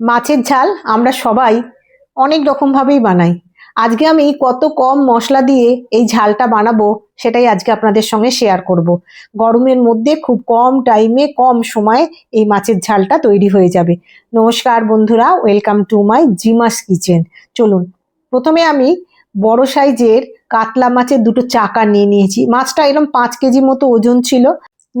মাছের ঝাল আমরা সবাই অনেক রকমভাবেই বানাই। আজকে আমি কত কম মশলা দিয়ে এই ঝালটা বানাবো সেটাই আজকে আপনাদের সঙ্গে শেয়ার করব। গরমের মধ্যে খুব কম টাইমে কম সময়ে এই মাছের ঝালটা তৈরি হয়ে যাবে। নমস্কার বন্ধুরা ওয়েলকাম টু মাই জিমাস কিচেন চলুন, প্রথমে আমি বড় সাইজের কাতলা মাছের দুটো চাকা নিয়ে নিয়েছি। মাছটা এরকম পাঁচ কেজি মতো ওজন ছিল।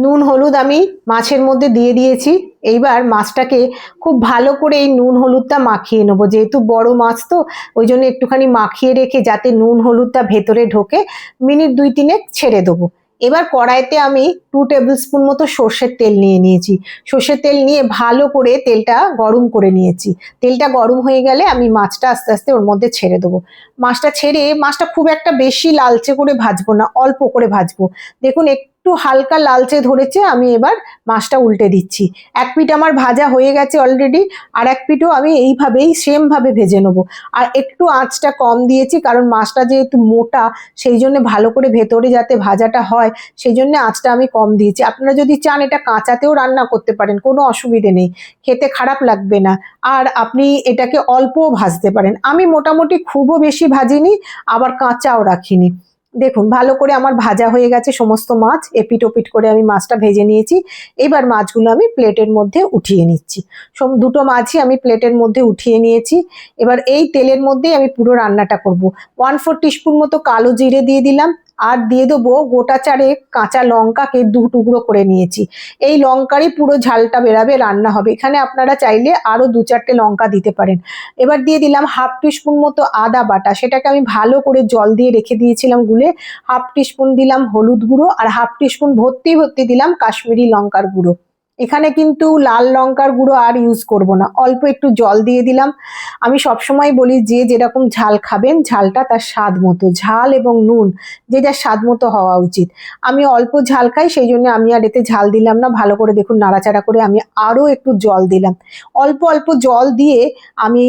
নুন, হলুদ আমি মাছের মধ্যে দিয়ে দিয়েছি। এইবার মাছটাকে খুব ভালো করে এই নুন, হলুদটা মাখিয়ে নেব। যেহেতু বড় মাছ তো, ওই জন্য একটুখানি মাখিয়ে রেখে যাতে নুন, হলুদটা ভেতরে ঢোকে, মিনিট দুই তিনেক ছেড়ে দেবো। এবার কড়াইতে আমি টু টেবিল স্পুন মতো সর্ষের তেল নিয়ে নিয়েছি। সর্ষের তেল নিয়ে ভালো করে তেলটা গরম করে নিয়েছি। তেলটা গরম হয়ে গেলে আমি মাছটা আস্তে আস্তে ওর মধ্যে ছেড়ে দেবো। মাছটা ছেড়ে, মাছটা খুব একটা বেশি লালচে করে ভাজবো না, অল্প করে ভাজবো। দেখুন একটু হালকা লালচে ধরেছে, আমি এবার মাছটা উল্টে দিচ্ছি। এক পিঠ আমার ভাজা হয়ে গেছে অলরেডি আর এক পিঠও আমি এইভাবেই সেমভাবে ভেজে নেব। আর একটু আঁচটা কম দিয়েছি, কারণ মাছটা যেহেতু মোটা, সেই জন্য ভালো করে ভেতরে যাতে ভাজাটা হয়, সেই জন্য আঁচটা আমি কম দিয়েছি। আপনারা যদি চান এটা কাঁচাতেও রান্না করতে পারেন, কোনো অসুবিধে নেই, খেতে খারাপ লাগবে না। আর আপনি এটাকে অল্পও ভাজতে পারেন। আমি মোটামুটি খুবও বেশি ভাজিনি, আবার কাঁচাও রাখিনি। দেখুন, ভালো করে আমার ভাজা হয়ে গেছে সমস্ত মাছ। এপিট ওপিট করে আমি মাছটা ভেজে নিয়েছি। এবার মাছগুলো আমি প্লেটের মধ্যে উঠিয়ে নিচ্ছি। সব দুটো মাছই আমি প্লেটের মধ্যে উঠিয়ে নিয়েছি। এবার এই তেলের মধ্যেই আমি পুরো রান্নাটা করব। ওয়ান ফোর টিস্পুন মতো কালো জিরে দিয়ে দিলাম। আর দিয়ে দেবো গোটা চারে কাঁচা লঙ্কাকে দু টুকরো করে নিয়েছি। এই লঙ্কারই পুরো ঝালটা বেরাবে, রান্না হবে। এখানে আপনারা চাইলে আরও দু চারটে লঙ্কা দিতে পারেন। এবার দিয়ে দিলাম হাফ টিস্পুন মতো আদা বাটা। সেটাকে আমি ভালো করে জল দিয়ে রেখে দিয়েছিলাম গুলে। হাফ টিস্পুন দিলাম হলুদ গুঁড়ো আর হাফ টিস্পুন ভর্তি ভর্তি দিলাম কাশ্মীরি লঙ্কার গুঁড়ো। এখানে কিন্তু লাল লঙ্কার গুঁড়ো আর ইউজ করব না। অল্প একটু জল দিয়ে দিলাম। আমি সবসময় বলি যে যেরকম ঝাল খাবেন, ঝালটা তার স্বাদ মতো। ঝাল এবং নুন, যে যার স্বাদ মতো হওয়া উচিত। আমি অল্প ঝাল খাই, সেই জন্য আমি আর এতে ঝাল দিলাম না। ভালো করে দেখুন, নাড়াচাড়া করে আমি আরও একটু জল দিলাম। অল্প অল্প জল দিয়ে আমি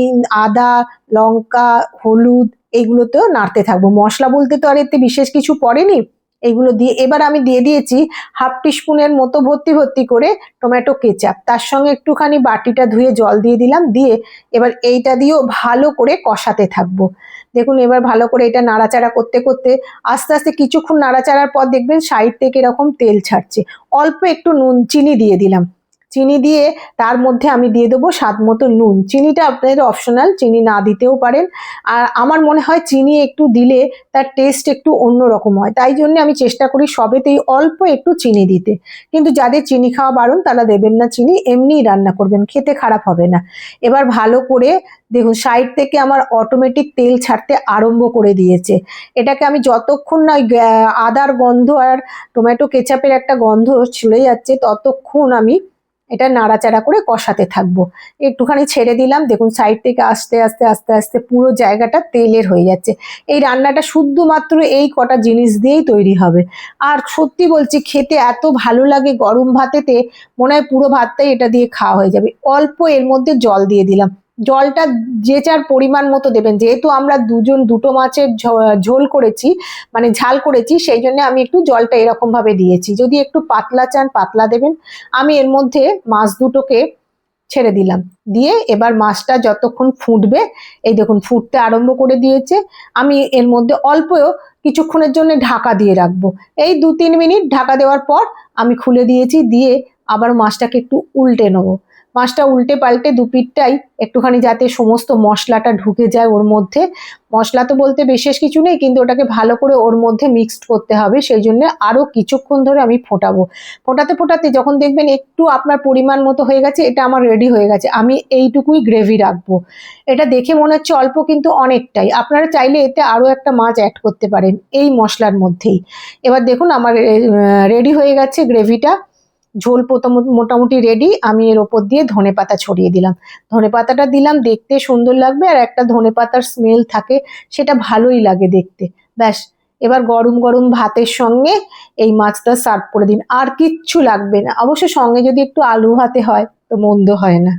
আদা, লঙ্কা, হলুদ এইগুলোতেও নাড়তে থাকব। মশলা বলতে তো আর এতে বিশেষ কিছু পড়েনি। এগুলো দিয়ে এবার আমি দিয়ে দিয়েছি হাফ টিস্পুনের মতো ভর্তি ভর্তি করে টমেটো কেচাপ। তার সঙ্গে একটুখানি বাটিটা ধুয়ে জল দিয়ে দিলাম, দিয়ে এবার এইটা দিয়েও ভালো করে কষাতে থাকব। দেখুন, এবার ভালো করে এটা নাড়াচাড়া করতে করতে আস্তে আস্তে কিছুক্ষণ নাড়াচাড়ার পর দেখবেন সাইড থেকে এরকম তেল ছাড়ছে। অল্প একটু নুন, চিনি দিয়ে দিলাম। চিনি দিয়ে তার মধ্যে আমি দিয়ে দেবো স্বাদ মতো নুন। চিনিটা আপনাদের অপশনাল চিনি না দিতেও পারেন। আর আমার মনে হয় চিনি একটু দিলে তার টেস্ট একটু অন্য রকম হয়। তাই জন্য আমি চেষ্টা করি সবেতেই অল্প একটু চিনি দিতে। কিন্তু যাদের চিনি খাওয়া বারণ, তারা দেবেন না চিনি, এমনিই রান্না করবেন, খেতে খারাপ হবে না। এবার ভালো করে দেখুন সাইড থেকে আমার অটোমেটিক তেল ছাড়তে আরম্ভ করে দিয়েছে। এটাকে আমি যতক্ষণ না আদার গন্ধ আর টমেটো কেচাপের একটা গন্ধ চলে যাচ্ছে, ততক্ষণ আমি এটা নাড়াচাড়া করে কষাতে থাকব। একটুখানি ছেড়ে দিলাম, দেখুন সাইড থেকে আস্তে আস্তে আস্তে আস্তে পুরো জায়গাটা তেলের হয়ে যাচ্ছে। এই রান্নাটা শুধুমাত্র এই কটা জিনিস দিয়েই তৈরি হবে। আর সত্যি বলছি, খেতে এত ভালো লাগে গরম ভাতেতে, মনে হয় পুরো ভাতটাই এটা দিয়ে খাওয়া হয়ে যাবে। অল্প এর মধ্যে জল দিয়ে দিলাম। জলটা যে যার পরিমাণ মতো দেবেন। যেহেতু আমরা দুজন দুটো মাছের ঝোল করেছি মানে ঝাল করেছি, সেই জন্য আমি একটু জলটা এরকম ভাবে দিয়েছি। যদি একটু পাতলা চান, পাতলা দেবেন। আমি এর মধ্যে মাছ দুটোকে ছেড়ে দিলাম। দিয়ে এবার মাছটা যতক্ষণ ফুটবে, এই দেখুন ফুটতে আরম্ভ করে দিয়েছে। আমি এর মধ্যে অল্প কিছুক্ষণের জন্য ঢাকা দিয়ে রাখব। এই দু তিন মিনিট ঢাকা দেওয়ার পর আমি খুলে দিয়েছি, দিয়ে আবার মাছটাকে একটু উল্টে নেব। মাছটা উল্টে পাল্টে দুপিটটাই একটুখানি যাতে সমস্ত মশলাটা ঢুকে যায় ওর মধ্যে। মশলা তো বলতে বিশেষ কিছু নেই, কিন্তু ওটাকে ভালো করে ওর মধ্যে মিক্সড করতে হবে। সেই জন্য আরও কিছুক্ষণ ধরে আমি ফোটাবো। ফোটাতে ফোটাতে যখন দেখবেন একটু আপনার পরিমাণ মতো হয়ে গেছে, এটা আমার রেডি হয়ে গেছে। আমি এইটুকুই গ্রেভি রাখব। এটা দেখে মনে হচ্ছে অল্প, কিন্তু অনেকটাই। আপনারা চাইলে এতে আরও একটা মাছ অ্যাড করতে পারেন এই মশলার মধ্যেই। এবার দেখুন আমার রেডি হয়ে গেছে গ্রেভিটা ঝোল প্রথম মোটামুটি রেডি আমি এর ওপর দিয়ে ধনে পাতা ছড়িয়ে দিলাম। ধনে পাতাটা দিলাম, দেখতে সুন্দর লাগবে আর একটা ধনে পাতার স্মেল থাকে, সেটা ভালোই লাগে দেখতে। ব্যাস, এবার গরম গরম ভাতের সঙ্গে এই মাছটা সার্ভ করে দিন। আর কিচ্ছু লাগবে না। অবশ্য সঙ্গে যদি একটু আলু ভাতে হয়, তো মন্দ হয় না।